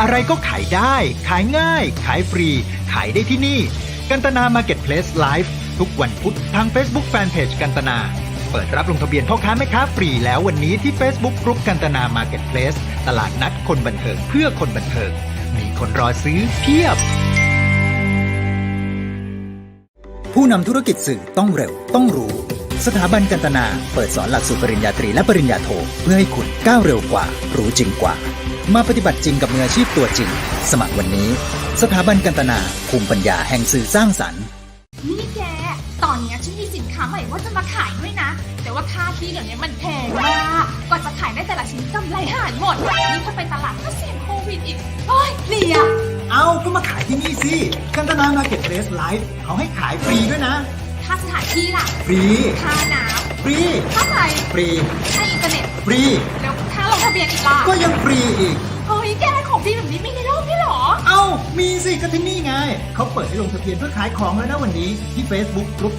อะไรก็ขายได้ ขายง่าย ขายฟรี ขายได้ที่นี่ กันตนา Marketplace Live ทุกวันพุธทาง Facebook Fanpage กันตนา เปิดรับลงทะเบียนพ่อค้าแม่ค้าฟรีแล้ววันนี้ที่ Facebook กรุ๊ปกันตนา Marketplace ตลาดนัดคนบันเทิงเพื่อคนบันเทิง มีคนรอซื้อเพียบ ผู้นำธุรกิจสื่อต้องเร็ว ต้องรู้ สถาบันกันตนา เปิดสอนหลักสูตรปริญญาตรีและปริญญาโทเพื่อให้คุณก้าวเร็วกว่า รู้จริงกว่า มาปฏิบัติจริงกับมืออาชีพตัวจริง สมัครวันนี้ สถาบันกันตนาภูมิปัญญาแห่งสื่อสร้างสรรค์ นี่แก ตอนเนี้ยฉันมีสินค้าใหม่ว่าจะมาขายด้วยนะ แต่ว่าค่าที่เดี๋ยวนี้มันแพงมากกว่าจะขายได้แต่ละชิ้นกำไรหายหมด นี่ถ้าไปตลาดก็เสี่ยงโควิดอีกโอ้ยเหลียเอาก็มาขายที่นี่สิกันตนา Marketplace Live เขาให้ขายฟรีด้วยนะ ค่าสถานที่ล่ะ ฟรี ค่าน้ฟรีำค่าไฟฟรี ค่าอินเทอร์เน็ต ฟรี แล้วค่าลงทะ เบียนอีกล่ะก็ยังฟรีอีก เฮ้ยแกของดีแบบนี้มีในโลกด้วยเหรอ เอ้า มีสิก็ที่นี่ไง เขาเปิดให้ลงทะเบียนเพื่อขายของแล้วนะวันนี้ที่ Facebook กรุ๊ป